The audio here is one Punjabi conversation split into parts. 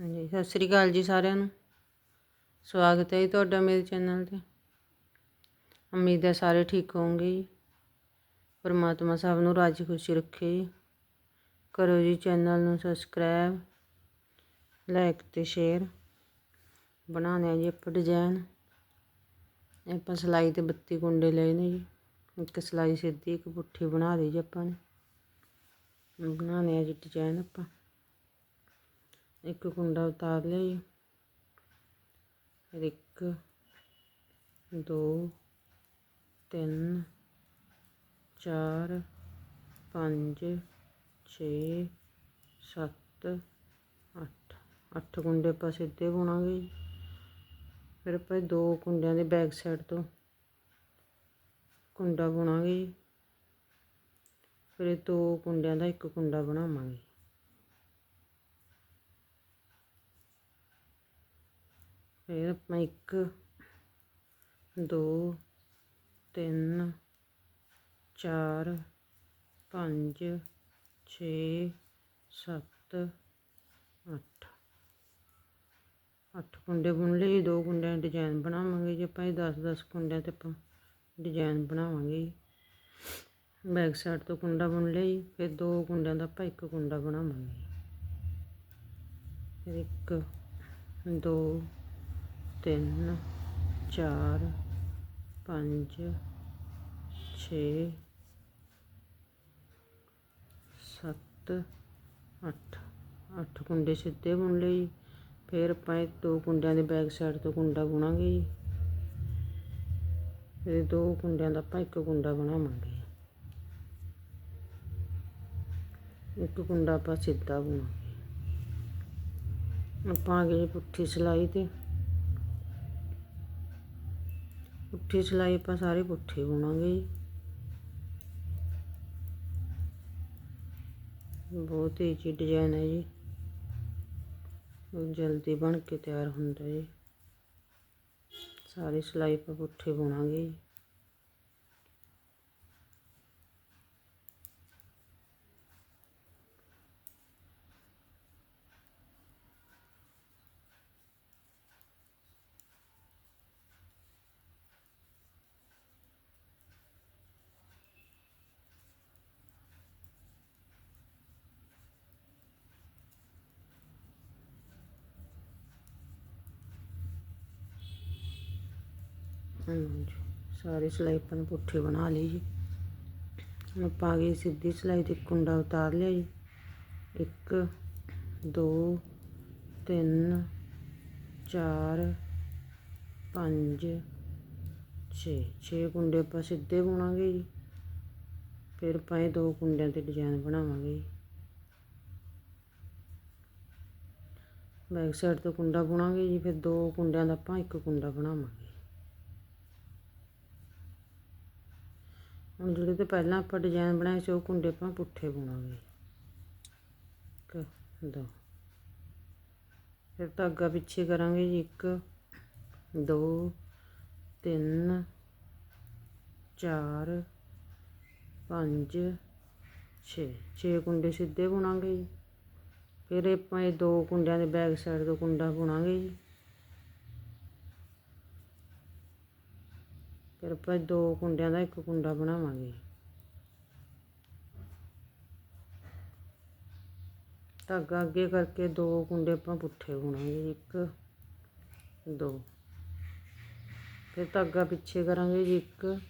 ਹਾਂਜੀ, ਸਤਿ ਸ੍ਰੀ ਅਕਾਲ ਜੀ ਸਾਰਿਆਂ ਨੂੰ। ਸਵਾਗਤ ਹੈ ਜੀ ਤੁਹਾਡਾ ਮੇਰੇ ਚੈਨਲ ਤੇ। ਉਮੀਦ ਹੈ ਸਾਰੇ ਠੀਕ ਹੋਵੋਗੇ ਜੀ। ਪਰਮਾਤਮਾ ਸਭ ਨੂੰ ਰਾਜੀ ਖੁਸ਼ੀ ਰੱਖੇ ਜੀ। ਕਰੋ ਜੀ ਚੈਨਲ ਨੂੰ ਸਬਸਕ੍ਰਾਈਬ, ਲਾਈਕ ਤੇ ਸ਼ੇਅਰ। ਬਣਾਉਣੇ ਆ ਜੀ ਆਪਾਂ ਡਿਜ਼ਾਈਨ ਆਪਾਂ ਸਲਾਈ ਤੇ 32 ਕੁੰਡੇ ਲਏ ਨੇ ਜੀ। ਇੱਕ ਸਲਾਈ ਸਿੱਧੀ, ਇੱਕ ਪੁੱਠੀ ਬਣਾ ਲਈ ਜੀ ਆਪਾਂ ਨੇ। ਬਣਾਉਣੇ ਆ ਜੀ ਡਿਜ਼ਾਈਨ ਆਪਾਂ। ਇੱਕ ਕੁੰਡਾ ਉਤਾਰ ਲਿਆ ਜੀ। ਫਿਰ ਇੱਕ, ਦੋ, ਤਿੰਨ, ਚਾਰ, ਪੰਜ, ਛੇ, ਸੱਤ, ਅੱਠ। ਅੱਠ ਕੁੰਡੇ ਆਪਾਂ ਸਿੱਧੇ ਬੁਣਾਂਗੇ ਜੀ। ਫਿਰ ਆਪਾਂ ਦੋ ਕੁੰਡਿਆਂ ਦੇ ਬੈਕ ਸਾਈਡ ਤੋਂ ਕੁੰਡਾ ਬੁਣਾਂਗੇ ਜੀ। ਫਿਰ ਦੋ ਕੁੰਡਿਆਂ ਦਾ ਇੱਕ ਕੁੰਡਾ ਬਣਾਵਾਂਗੇ। ਫਿਰ ਆਪਾਂ ਇੱਕ, ਦੋ, ਤਿੰਨ, ਚਾਰ, ਪੰਜ, ਛੇ, ਸੱਤ, ਅੱਠ। ਅੱਠ ਕੁੰਡੇ ਬੁਣ ਲਏ, ਦੋ ਕੁੰਡਿਆਂ ਦੇ ਡਿਜ਼ਾਈਨ ਬਣਾਵਾਂਗੇ ਜੇ ਆਪਾਂ, ਇਹ 10 10 ਕੁੰਡਿਆਂ ਤੇ ਆਪਾਂ ਡਿਜ਼ਾਈਨ ਬਣਾਵਾਂਗੇ ਬੈਕ ਸਾਈਡ ਤੋਂ ਕੁੰਡਾ ਬੁਣ ਲਿਆ ਜੀ, ਫਿਰ ਦੋ ਕੁੰਡਿਆਂ ਦਾ ਆਪਾਂ ਇੱਕ ਕੁੰਡਾ ਬਣਾਵਾਂਗੇ ਫਿਰ ਇੱਕ, ਦੋ ਤਿੰਨ, ਚਾਰ, ਪੰਜ, ਛੇ, ਸੱਤ, ਅੱਠ। ਅੱਠ ਕੁੰਡੇ ਸਿੱਧੇ ਬੁਣ ਲਏ ਜੀ। ਫਿਰ ਆਪਾਂ ਇਹ ਦੋ ਕੁੰਡਿਆਂ ਦੇ ਬੈਕ ਸਾਈਡ ਤੋਂ ਕੁੰਡਾ ਬੁਣਾਂਗੇ ਜੀ। ਫਿਰ ਦੋ ਕੁੰਡਿਆਂ ਦਾ ਆਪਾਂ ਇੱਕ ਕੁੰਡਾ ਬਣਾਵਾਂਗੇ। ਇੱਕ ਕੁੰਡਾ ਆਪਾਂ ਸਿੱਧਾ ਬੁਣਾਂਗੇ। ਆਪਾਂ ਆ ਗਏ ਪੁੱਠੀ ਸਿਲਾਈ ਤੇ ਪੁੱਠੀ ਸਿਲਾਈ ਆਪਾਂ ਸਾਰੇ ਪੁੱਠੇ ਬੁਣਾਂਗੇ ਜੀ। ਬਹੁਤ ਹੀ ਡਿਜ਼ਾਈਨ ਹੈ ਜੀ। ਜਲਦੀ ਬਣ ਕੇ ਤਿਆਰ ਹੁੰਦਾ ਜੀ। ਸਾਰੀ ਸਿਲਾਈ ਆਪਾਂ ਪੁੱਠੇ ਬੁਣਾਂਗੇ ਜੀ। ਹਾਂਜੀ, ਸਾਰੀ ਸਿਲਾਈ ਆਪਾਂ ਨੇ ਪੁੱਠੇ ਬਣਾ ਲਈ ਜੀ। ਹੁਣ ਆਪਾਂ ਆ ਗਏ ਸਿੱਧੀ ਸਿਲਾਈ ਤੇ ਕੁੰਡਾ ਉਤਾਰ ਲਿਆ ਜੀ। ਇੱਕ, ਦੋ, ਤਿੰਨ, ਚਾਰ, ਪੰਜ, ਛੇ। ਛੇ ਕੁੰਡੇ ਆਪਾਂ ਸਿੱਧੇ ਬੁਣਾਂਗੇ ਜੀ। ਫਿਰ ਆਪਾਂ ਇਹ ਦੋ ਕੁੰਡਿਆਂ ਤੇ ਡਿਜ਼ਾਈਨ ਬਣਾਵਾਂਗੇ ਜੀ। ਬੈਕ ਸਾਈਡ ਤੋਂ ਕੁੰਡਾ ਬੁਣਾਂਗੇ ਜੀ। ਫਿਰ ਦੋ ਕੁੰਡਿਆਂ ਦਾ ਆਪਾਂ ਇੱਕ ਕੁੰਡਾ ਬਣਾਵਾਂਗੇ। ਹੁਣ ਜਿਹੜੇ ਤੇ ਪਹਿਲਾਂ ਆਪਾਂ ਡਿਜ਼ਾਈਨ ਬਣਾਏ ਸੀ, ਉਹ ਕੁੰਡੇ ਆਪਾਂ ਪੁੱਠੇ ਬੁਣਾਂਗੇ। ਇੱਕ, ਦੋ। ਫਿਰ ਧਾਗਾ ਪਿੱਛੇ ਕਰਾਂਗੇ ਜੀ, ਇੱਕ, ਦੋ, ਤਿੰਨ, ਚਾਰ, ਪੰਜ, ਛੇ। ਛੇ ਕੁੰਡੇ ਸਿੱਧੇ ਬੁਣਾਂਗੇ ਜੀ। ਫਿਰ ਆਪਾਂ ਇਹ ਦੋ ਕੁੰਡਿਆਂ ਦੇ ਬੈਕ ਸਾਈਡ ਤੋਂ ਕੁੰਡਾ ਬੁਣਾਂਗੇ ਜੀ। ਫਿਰ ਆਪਾਂ ਦੋ ਕੁੰਡਿਆਂ ਦਾ ਇੱਕ ਕੁੰਡਾ ਬਣਾਵਾਂਗੇ। ਧਾਗਾ ਅੱਗੇ ਕਰਕੇ ਦੋ ਕੁੰਡੇ ਆਪਾਂ ਪੁੱਠੇ ਬੁਣਾਂਗੇ, ਇੱਕ, ਦੋ। ਫਿਰ ਧਾਗਾ ਪਿੱਛੇ ਕਰਾਂਗੇ ਜੀ, ਇੱਕ,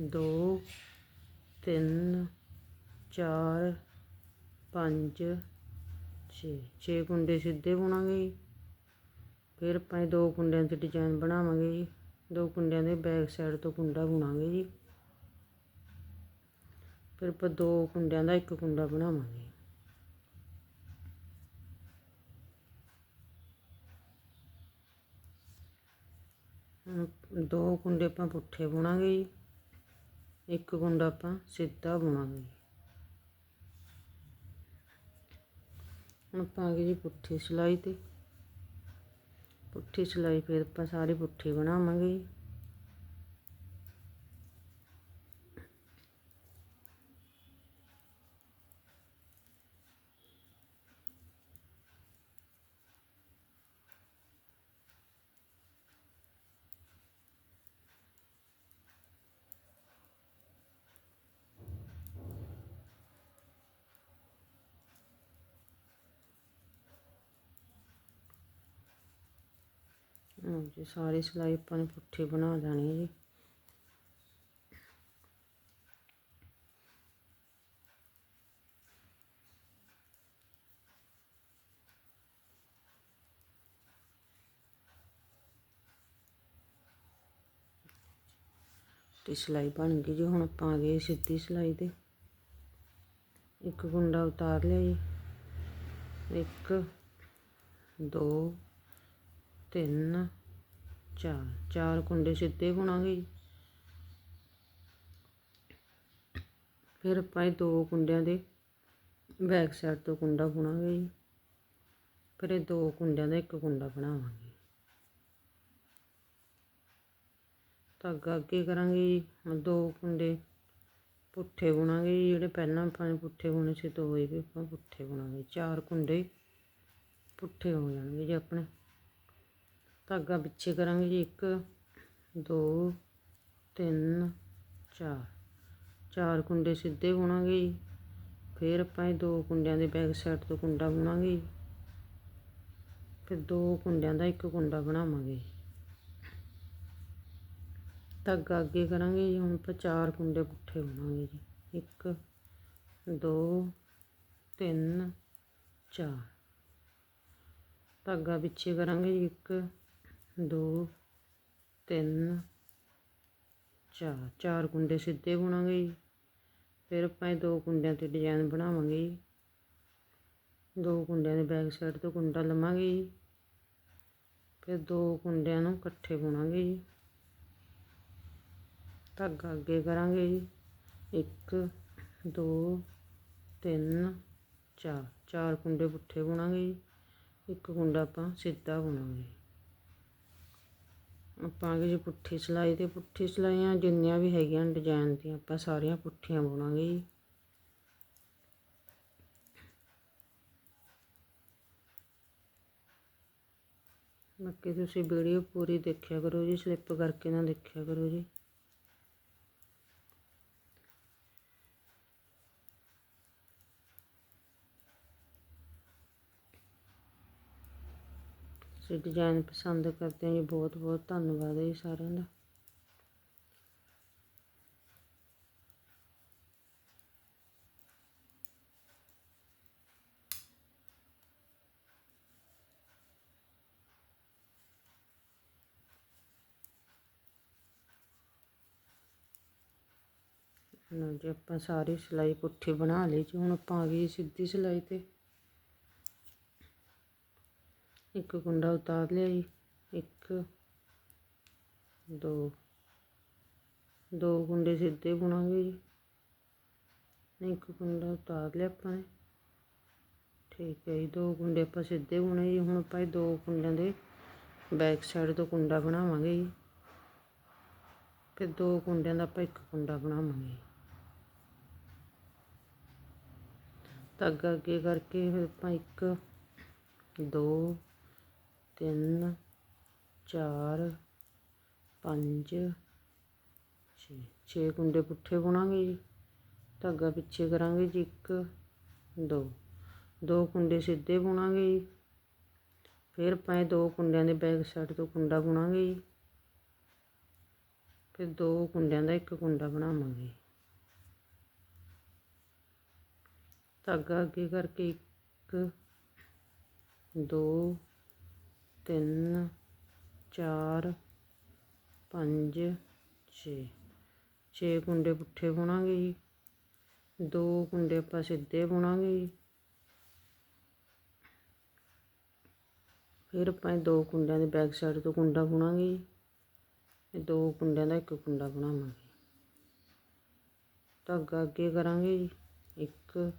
ਦੋ, ਤਿੰਨ, ਚਾਰ, ਪੰਜ, ਛੇ। ਛੇ ਕੁੰਡੇ ਸਿੱਧੇ ਬੁਣਾਂਗੇ ਫਿਰ ਆਪਾਂ ਦੋ ਕੁੰਡਿਆਂ ਤੇ ਡਿਜ਼ਾਈਨ ਬਣਾਵਾਂਗੇ ਜੀ। ਦੋ ਕੁੰਡਿਆਂ ਦੇ ਬੈਕ ਸਾਈਡ ਤੋਂ ਕੁੰਡਾ ਬੁਣਾਂਗੇ ਜੀ। ਫਿਰ ਆਪਾਂ ਦੋ ਕੁੰਡਿਆਂ ਦਾ ਇੱਕ ਕੁੰਡਾ ਬਣਾਵਾਂਗੇ। ਦੋ ਕੁੰਡੇ ਆਪਾਂ ਪੁੱਠੇ ਬੁਣਾਂਗੇ ਜੀ। ਇੱਕ ਕੁੰਡਾ ਆਪਾਂ ਸਿੱਧਾ ਬੁਣਾਂਗੇ। ਹੁਣ ਆਪਾਂ ਜੀ ਪੁੱਠੀ ਸਿਲਾਈ ਤੇ। ਪੁੱਠੀ ਸਿਲਾਈ ਫਿਰ ਆਪਾਂ ਸਾਰੀ ਪੁੱਠੀ ਬਣਾਵਾਂਗੇ। ਲਓ ਸਾਰੀ ਸਿਲਾਈ ਆਪਾਂ ਨੇ ਪੁੱਠੀ ਬਣਾ ਦੇਣੀ ਹੈ ਜੀ। ਤੇ ਸਿਲਾਈ ਬਣ ਗਈ ਜੀ, ਹੁਣ ਆਪਾਂ ਆ ਗਏ ਸਿੱਧੀ ਸਿਲਾਈ ਤੇ। ਇੱਕ ਗੁੰਡਾ ਉਤਾਰ ਲਿਆ ਜੀ। ਇੱਕ, ਦੋ, ਤਿੰਨ ਚਾਰ ਚਾਰ ਕੁੰਡੇ ਸਿੱਧੇ ਬੁਣਾਂਗੇ ਜੀ। ਫਿਰ ਆਪਾਂ ਇਹ ਦੋ ਕੁੰਡਿਆਂ ਦੇ ਬੈਕ ਸਾਈਡ ਤੋਂ ਕੁੰਡਾ ਬੁਣਾਂਗੇ ਜੀ। ਫਿਰ ਇਹ ਦੋ ਕੁੰਡਿਆਂ ਦਾ ਇੱਕ ਕੁੰਡਾ ਬਣਾਵਾਂਗੇ। ਧਾਗਾ ਅੱਗੇ ਕਰਾਂਗੇ ਜੀ। ਦੋ ਕੁੰਡੇ ਪੁੱਠੇ ਬੁਣਾਂਗੇ ਜੀ। ਜਿਹੜੇ ਪਹਿਲਾਂ ਆਪਾਂ ਪੁੱਠੇ ਬੁਣੇ ਸੀ, ਦੋ ਹੀ ਵੀ ਆਪਾਂ ਪੁੱਠੇ ਬੁਣਾਂਗੇ। ਚਾਰ ਕੁੰਡੇ ਪੁੱਠੇ ਹੋ ਜਾਣਗੇ ਜੀ ਆਪਣੇ। ਧਾਗਾ ਪਿੱਛੇ ਕਰਾਂਗੇ ਜੀ, ਇੱਕ, ਦੋ, ਤਿੰਨ, ਚਾਰ। ਚਾਰ ਕੁੰਡੇ ਸਿੱਧੇ ਬੁਣਾਂਗੇ ਜੀ। ਫਿਰ ਆਪਾਂ ਇਹ ਦੋ ਕੁੰਡਿਆਂ ਦੇ ਬੈਕ ਸਾਈਡ ਤੋਂ ਕੁੰਡਾ ਬੁਣਾਂਗੇ ਫਿਰ ਦੋ ਕੁੰਡਿਆਂ ਦਾ ਇੱਕ ਕੁੰਡਾ ਬਣਾਵਾਂਗੇ ਧਾਗਾ ਅੱਗੇ ਕਰਾਂਗੇ ਜੀ, ਹੁਣ ਆਪਾਂ ਚਾਰ ਕੁੰਡੇ ਪੁੱਠੇ ਬੁਣਾਂਗੇ ਜੀ। ਇੱਕ, ਦੋ, ਤਿੰਨ, ਚਾਰ। ਧਾਗਾ ਪਿੱਛੇ ਕਰਾਂਗੇ ਜੀ, ਇੱਕ ਦੋ, ਤਿੰਨ, ਚਾਰ। ਚਾਰ ਕੁੰਡੇ ਸਿੱਧੇ ਬੁਣਾਂਗੇ ਜੀ। ਫਿਰ ਆਪਾਂ ਇਹ ਦੋ ਕੁੰਡਿਆਂ ਤੇ ਡਿਜ਼ਾਈਨ ਬਣਾਵਾਂਗੇ ਜੀ। ਦੋ ਕੁੰਡਿਆਂ ਦੇ ਬੈਕ ਸਾਈਡ ਤੋਂ ਕੁੰਡਾ ਲਵਾਂਗੇ ਜੀ। ਫਿਰ ਦੋ ਕੁੰਡਿਆਂ ਨੂੰ ਇਕੱਠੇ ਬੁਣਾਂਗੇ ਜੀ। ਧਾਗਾ ਅੱਗੇ ਕਰਾਂਗੇ ਜੀ। ਇੱਕ, ਦੋ, ਤਿੰਨ, ਚਾਰ। ਚਾਰ ਕੁੰਡੇ ਪੁੱਠੇ ਬੁਣਾਂਗੇ ਜੀ। ਇੱਕ ਕੁੰਡਾ ਆਪਾਂ ਸਿੱਧਾ ਬੁਣਾਂਗੇ ਆਪਾਂ ਕਿ ਜੀ ਪੁੱਠੀ ਸਿਲਾਈ ਤੇ ਪੁੱਠੀ ਸਿਲਾਈਆਂ ਜਿੰਨੀਆਂ ਵੀ ਹੈਗੀਆਂ ਡਿਜ਼ਾਈਨ ਦੀਆਂ, ਆਪਾਂ ਸਾਰੀਆਂ ਪੁੱਠੀਆਂ ਬੁਣਾਂਗੇ ਜੀ। ਬਾਕੀ ਤੁਸੀਂ ਵੀਡੀਓ ਪੂਰੀ ਦੇਖਿਆ ਕਰੋ ਜੀ ਸਲਿੱਪ ਕਰਕੇ ਨਾ ਦੇਖਿਆ ਕਰੋ ਜੀ। ਤੁਸੀਂ ਡਿਜ਼ਾਈਨ ਪਸੰਦ ਕਰਦੇ ਹੋ ਜੀ, ਬਹੁਤ ਬਹੁਤ ਧੰਨਵਾਦ ਜੀ ਸਾਰਿਆਂ ਦਾ। ਲਓ ਜੀ, ਆਪਾਂ ਸਾਰੀ ਸਿਲਾਈ ਪੁੱਠੀ ਬਣਾ ਲਈ ਜੀ, ਹੁਣ ਆਪਾਂ ਆ ਗਈ ਸਿੱਧੀ ਸਿਲਾਈ ਤੇ। ਇੱਕ ਕੁੰਡਾ ਉਤਾਰ ਲਿਆ ਜੀ, ਇੱਕ, ਦੋ ਦੋ ਕੁੰਡੇ ਸਿੱਧੇ ਬੁਣਾਂਗੇ ਜੀ। ਇੱਕ ਕੁੰਡਾ ਉਤਾਰ ਲਿਆ ਆਪਾਂ ਨੇ। ਠੀਕ ਹੈ ਜੀ, ਦੋ ਕੁੰਡੇ ਆਪਾਂ ਸਿੱਧੇ ਬੁਣੇ ਜੀ। ਹੁਣ ਆਪਾਂ ਇਹ ਦੋ ਕੁੰਡਿਆਂ ਦੇ ਬੈਕ ਸਾਈਡ ਤੋਂ ਕੁੰਡਾ ਬਣਾਵਾਂਗੇ ਜੀ। ਫਿਰ ਦੋ ਕੁੰਡਿਆਂ ਦਾ ਆਪਾਂ ਇੱਕ ਕੁੰਡਾ ਬਣਾਵਾਂਗੇ ਧਾਗਾ ਅੱਗੇ ਕਰਕੇ ਫਿਰ ਆਪਾਂ ਇੱਕ, ਦੋ ਤਿੰਨ, ਚਾਰ, ਪੰਜ, ਛੇ। ਛੇ ਕੁੰਡੇ ਪੁੱਠੇ ਬੁਣਾਂਗੇ ਜੀ। ਧਾਗਾ ਪਿੱਛੇ ਕਰਾਂਗੇ ਜੀ, ਇੱਕ, ਦੋ। ਦੋ ਕੁੰਡੇ ਸਿੱਧੇ ਬੁਣਾਂਗੇ ਜੀ। ਫਿਰ ਆਪਾਂ ਇਹ ਦੋ ਕੁੰਡਿਆਂ ਦੇ ਬੈਕ ਸਾਈਡ ਤੋਂ ਕੁੰਡਾ ਬੁਣਾਂਗੇ ਜੀ। ਫਿਰ ਦੋ ਕੁੰਡਿਆਂ ਦਾ ਇੱਕ ਕੁੰਡਾ ਬਣਾਵਾਂਗੇ। ਧਾਗਾ ਅੱਗੇ ਕਰਕੇ ਇੱਕ, ਦੋ ਤਿੰਨ, ਚਾਰ, ਪੰਜ, ਛੇ। ਛੇ ਕੁੰਡੇ ਪੁੱਠੇ ਬੁਣਾਂਗੇ ਜੀ। ਦੋ ਕੁੰਡੇ ਆਪਾਂ ਸਿੱਧੇ ਬੁਣਾਂਗੇ ਜੀ। ਫਿਰ ਆਪਾਂ ਦੋ ਕੁੰਡਿਆਂ ਦੇ ਬੈਕ ਸਾਈਡ ਤੋਂ ਕੁੰਡਾ ਬੁਣਾਂਗੇ ਜੀ। ਦੋ ਕੁੰਡਿਆਂ ਦਾ ਇੱਕ ਕੁੰਡਾ ਬਣਾਵਾਂਗੇ। ਧਾਗਾ ਅੱਗੇ ਕਰਾਂਗੇ ਜੀ। ਇੱਕ,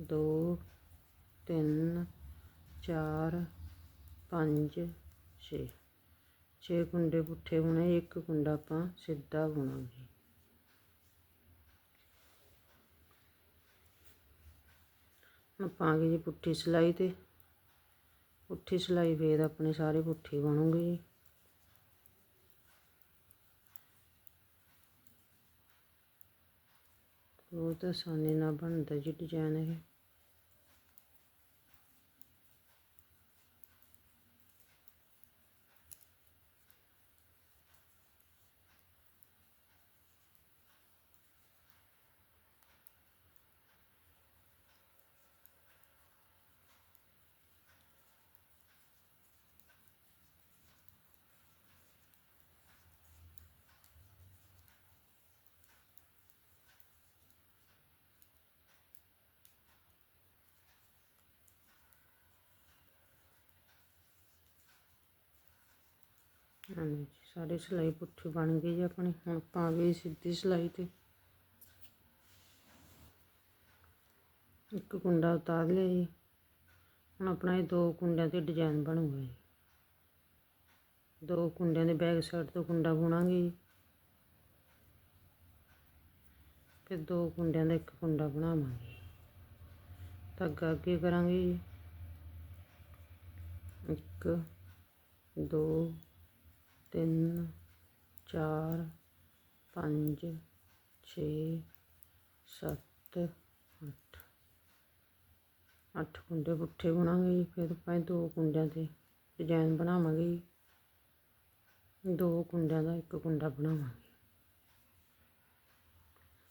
ਦੋ, ਤਿੰਨ, ਚਾਰ ਪੰਜ, ਛੇ। ਛੇ ਕੁੰਡੇ ਪੁੱਠੇ ਬੁਣੇ ਇੱਕ ਕੁੰਡਾ ਆਪਾਂ ਸਿੱਧਾ ਬੁਣਾਂਗੇ। ਆਪਾਂ ਆ ਗਏ ਜੀ ਪੁੱਠੀ ਸਿਲਾਈ ਤੇ। ਪੁੱਠੀ ਸਿਲਾਈ ਫੇਰ ਆਪਣੇ ਸਾਰੇ ਪੁੱਠੀ ਬਣੂਗੇ ਜੀ। ਬਹੁਤ ਆਸਾਨੀ ਨਾਲ ਬਣਦਾ ਜੀ ਡਿਜ਼ਾਈਨ ਇਹ। ਹਾਂਜੀ, ਸਾਰੀ ਸਿਲਾਈ ਪੁੱਠੀ ਬਣ ਗਈ ਜੀ ਆਪਣੀ, ਹੁਣ ਆਪਾਂ ਆ ਸਿੱਧੀ ਸਿਲਾਈ ਤੇ। ਇੱਕ ਕੁੰਡਾ ਉਤਾਰ ਲਿਆ ਜੀ। ਹੁਣ ਆਪਣਾ ਇਹ ਦੋ ਕੁੰਡਿਆਂ ਤੇ ਡਿਜ਼ਾਈਨ ਬਣੂਗਾ ਜੀ। ਦੋ ਕੁੰਡਿਆਂ ਦੇ ਬੈਕ ਸਾਈਡ ਤੋਂ ਕੁੰਡਾ ਬੁਣਾਂਗੇ ਜੀ। ਫਿਰ ਦੋ ਕੁੰਡਿਆਂ ਦਾ ਇੱਕ ਕੁੰਡਾ ਬਣਾਵਾਂਗੇ। ਧਾਗਾ ਅੱਗੇ ਕਰਾਂਗੇ ਜੀ। ਇੱਕ, ਦੋ ਤਿੰਨ, ਚਾਰ, ਪੰਜ, ਛੇ, ਸੱਤ, ਅੱਠ। ਅੱਠ ਕੁੰਡੇ ਪੁੱਠੇ ਬੁਣਾਂਗੇ ਜੀ, ਫਿਰ ਆਪਾਂ ਦੋ ਕੁੰਡਿਆਂ ਤੇ ਡਿਜ਼ਾਈਨ ਬਣਾਵਾਂਗੇ ਜੀ। ਦੋ ਕੁੰਡਿਆਂ ਦਾ ਇੱਕ ਕੁੰਡਾ ਬਣਾਵਾਂਗੇ।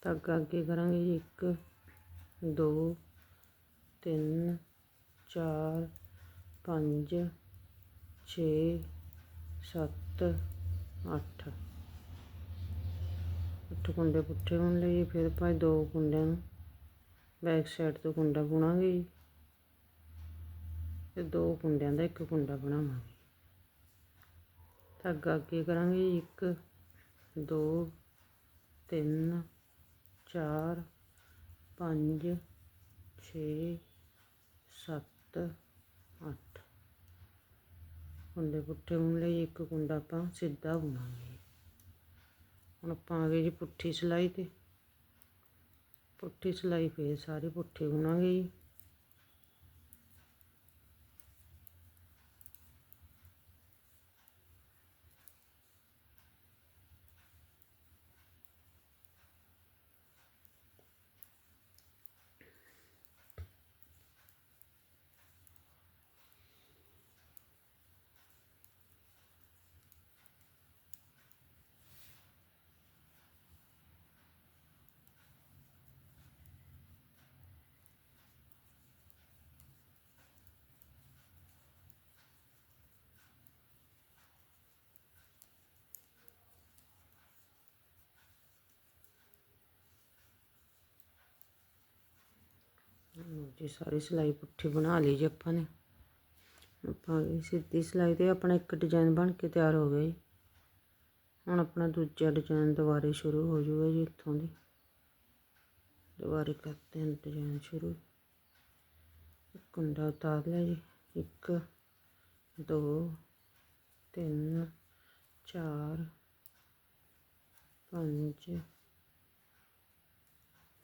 ਧਾਗਾ ਅੱਗੇ ਕਰਾਂਗੇ ਜੀ, ਇੱਕ, ਦੋ, ਤਿੰਨ, ਚਾਰ, ਪੰਜ, ਛੇ ਸੱਤ, ਅੱਠ। ਅੱਠ ਕੁੰਡੇ ਪੁੱਠੇ ਬੁਣ ਲਏ ਫਿਰ ਆਪਾਂ ਦੋ ਕੁੰਡਿਆਂ ਨੂੰ ਬੈਕ ਸਾਈਡ ਤੋਂ ਕੁੰਡਾ ਬੁਣਾਂਗੇ ਜੀ। ਤੇ ਦੋ ਕੁੰਡਿਆਂ ਦਾ ਇੱਕ ਕੁੰਡਾ ਬਣਾਵਾਂਗੇ। ਧਾਗਾ ਅੱਗੇ ਕਰਾਂਗੇ ਜੀ, ਇੱਕ, ਦੋ, ਤਿੰਨ, ਚਾਰ, ਪੰਜ, ਛੇ, ਸੱਤ ਅੱਠ ਕੁੰਡੇ ਪੁੱਠੇ ਬੁਣ ਲਈ, ਇੱਕ ਕੁੰਡਾ ਆਪਾਂ ਸਿੱਧਾ ਬੁਣਾਂਗੇ। ਹੁਣ ਆਪਾਂ ਆ ਗਏ ਜੀ ਪੁੱਠੀ ਸਿਲਾਈ ਤੇ। ਪੁੱਠੀ ਸਿਲਾਈ ਫੇਰ ਸਾਰੇ ਪੁੱਠੀ ਬੁਣਾਂਗੇ ਜੀ ਲਓ ਜੀ, ਸਾਰੀ ਸਿਲਾਈ ਪੁੱਠੀ ਬਣਾ ਲਈ ਜੀ ਆਪਾਂ ਨੇ। ਆਪਾਂ ਸਿੱਧੀ ਸਿਲਾਈ ਤੇ ਆਪਣਾ ਇੱਕ ਡਿਜ਼ਾਈਨ ਬਣ ਕੇ ਤਿਆਰ ਹੋ ਗਿਆ ਜੀ। ਹੁਣ ਆਪਣਾ ਦੂਜਾ ਡਿਜ਼ਾਈਨ ਦੁਬਾਰੇ ਸ਼ੁਰੂ ਹੋ ਜਾਊਗਾ ਜੀ ਇੱਥੋਂ ਦੀ। ਦੁਬਾਰੇ ਕਰਦੇ ਹਾਂ ਡਿਜ਼ਾਈਨ ਸ਼ੁਰੂ। ਕੁੰਡਾ ਉਤਾਰ ਲਿਆ ਜੀ। ਇੱਕ, ਦੋ, ਤਿੰਨ, ਚਾਰ, ਪੰਜ,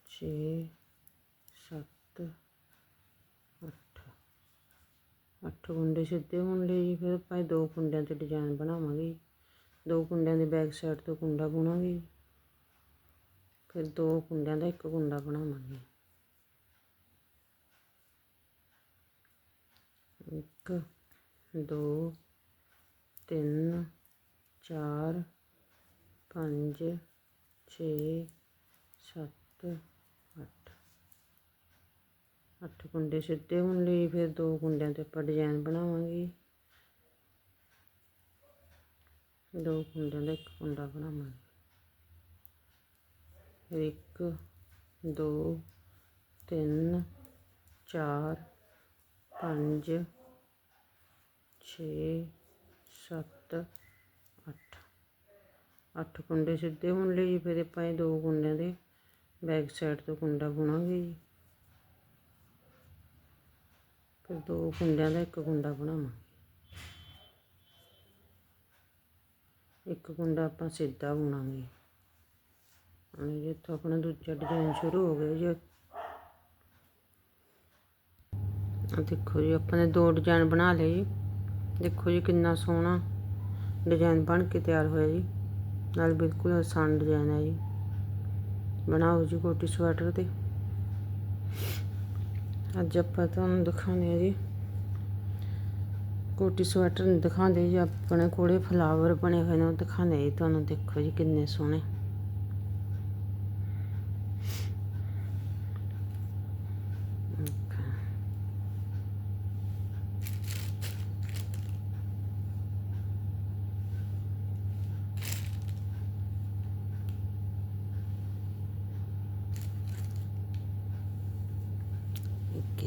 ਛੇ, ਸੱਤ ਅੱਠ ਅੱਠ ਕੁੰਡੇ ਸਿੱਧੇ ਹੋਣ ਲਈ ਜੀ, ਫਿਰ ਆਪਾਂ ਇਹ ਦੋ ਕੁੰਡਿਆਂ ਤੇ ਡਿਜ਼ਾਈਨ ਬਣਾਵਾਂਗੇ ਦੋ ਕੁੰਡਿਆਂ ਦੇ ਬੈਕ ਸਾਈਡ ਤੋਂ ਕੁੰਡਾ ਬੁਣਾਂਗੇ ਫਿਰ ਦੋ ਕੁੰਡਿਆਂ ਦਾ ਇੱਕ ਕੁੰਡਾ ਬਣਾਵਾਂਗੇ ਇੱਕ, ਦੋ, ਤਿੰਨ, ਚਾਰ, ਪੰਜ, ਛੇ, ਸੱਤ ਅੱਠ ਕੁੰਡੇ ਸਿੱਧੇ ਹੋਣ ਲਈ, ਫਿਰ ਦੋ ਕੁੰਡਿਆਂ ਤੇ ਆਪਾਂ ਡਿਜ਼ਾਈਨ ਬਣਾਵਾਂਗੇ। ਦੋ ਕੁੰਡਿਆਂ ਦਾ ਇੱਕ ਕੁੰਡਾ ਬਣਾਵਾਂਗੇ। ਇੱਕ, ਦੋ, ਤਿੰਨ, ਚਾਰ, ਪੰਜ 6 7 8 8 ਕੁੰਡੇ ਸਿੱਧੇ ਹੋਣ ਲਈ, ਫਿਰ ਆਪਾਂ ਇਹ ਦੋ ਕੁੰਡਿਆਂ ਦੇ ਬੈਕ ਸਾਈਡ ਤੋਂ ਕੁੰਡਾ ਬੁਣਾਂਗੇ ਜੀ। ਫਿਰ ਦੋ ਕੁੰਡਿਆਂ ਦਾ ਇੱਕ ਕੁੰਡਾ ਬਣਾਵਾਂਗੇ ਇੱਕ ਕੁੰਡਾ ਆਪਾਂ ਸਿੱਧਾ ਬੁਣਾਂਗੇ। ਹੁਣ ਜਿੱਥੋਂ ਆਪਣਾ ਦੂਜਾ ਡਿਜ਼ਾਈਨ ਸ਼ੁਰੂ ਹੋ ਗਿਆ ਜੀ। ਆ ਦੇਖੋ ਜੀ, ਆਪਾਂ ਨੇ ਦੋ ਡਿਜ਼ਾਈਨ ਬਣਾ ਲਏ ਜੀ। ਦੇਖੋ ਜੀ ਕਿੰਨਾ ਸੋਹਣਾ ਡਿਜ਼ਾਈਨ ਬਣ ਕੇ ਤਿਆਰ ਹੋਇਆ ਜੀ। ਨਾਲ ਬਿਲਕੁਲ ਆਸਾਨ ਡਿਜ਼ਾਈਨ ਹੈ ਜੀ। ਬਣਾਓ ਜੀ ਕੋਟੀ ਸਵੈਟਰ ਤੇ। ਅੱਜ ਆਪਾਂ ਤੁਹਾਨੂੰ ਦਿਖਾਉਂਦੇ ਆ ਜੀ। ਕੋਟੀ ਸਵੈਟਰ ਨਹੀਂ ਦਿਖਾਉਂਦੇ ਜੀ, ਆਪਣੇ ਕੋਲੇ ਫਲਾਵਰ ਬਣੇ ਹੋਏ ਨੇ, ਉਹ ਦਿਖਾਉਂਦੇ ਜੀ ਤੁਹਾਨੂੰ, ਦੇਖੋ ਜੀ ਕਿੰਨੇ ਸੋਹਣੇ।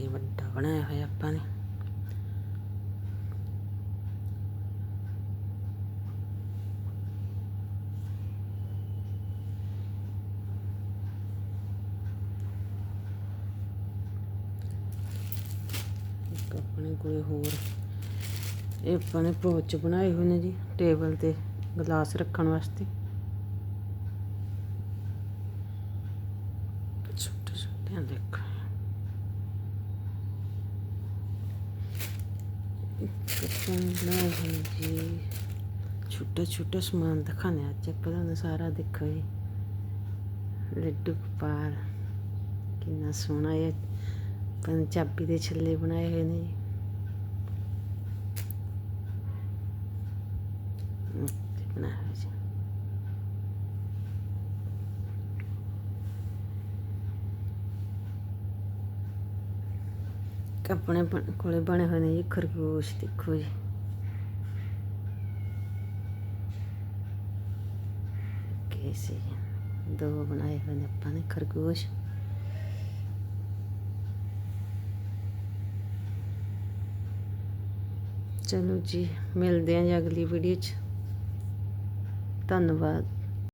ਤੇ ਵੱਡਾ ਬਣਾਇਆ ਹੋਇਆ ਆਪਾਂ ਨੇ। ਆਪਣੇ ਕੋਈ ਹੋਰ। ਇਹ ਆਪਾਂ ਨੇ ਪੋਚ ਬਣਾਏ ਹੋਏ ਨੇ ਜੀ, ਟੇਬਲ ਤੇ ਗਲਾਸ ਰੱਖਣ ਵਾਸਤੇ। ਛੋਟੇ ਛੋਟੇ ਦੇਖੋ। ਕੱਪਾਂ ਬਣਾਏ ਹੋਏ ਜੀ। ਛੋਟਾ ਛੋਟਾ ਸਮਾਨ ਦਿਖਾਣੇ ਅੱਜ ਆਪਾਂ ਤੁਹਾਨੂੰ ਸਾਰਾ ਦੇਖੋ ਜੀ। ਲੱਡੂ ਗੋਪਾਲ ਕਿੰਨਾ ਸੋਹਣਾ ਇਹ ਪੰਜਾਬੀ ਦੇ ਛੱਲੇ ਬਣਾਏ ਹੋਏ ਨੇ। ਜੀ ਤੇ ਬਣਾਇਆ ਜੀ। ਆਪਣੇ ਬਣ- ਕੋਲੇ ਬਣੇ ਹੋਏ ਨੇ ਜੀ, ਖਰਗੋਸ਼ ਦੇਖੋ ਜੀ। ਕੈਸੇ ਦੋ ਬਣਾਏ ਹੋਏ ਨੇ ਆਪਾਂ ਨੇ, ਖਰਗੋਸ਼। ਚਲੋ ਜੀ, ਮਿਲਦੇ ਆਂ ਜੀ ਅਗਲੀ ਵੀਡੀਓ 'ਚ। ਧੰਨਵਾਦ।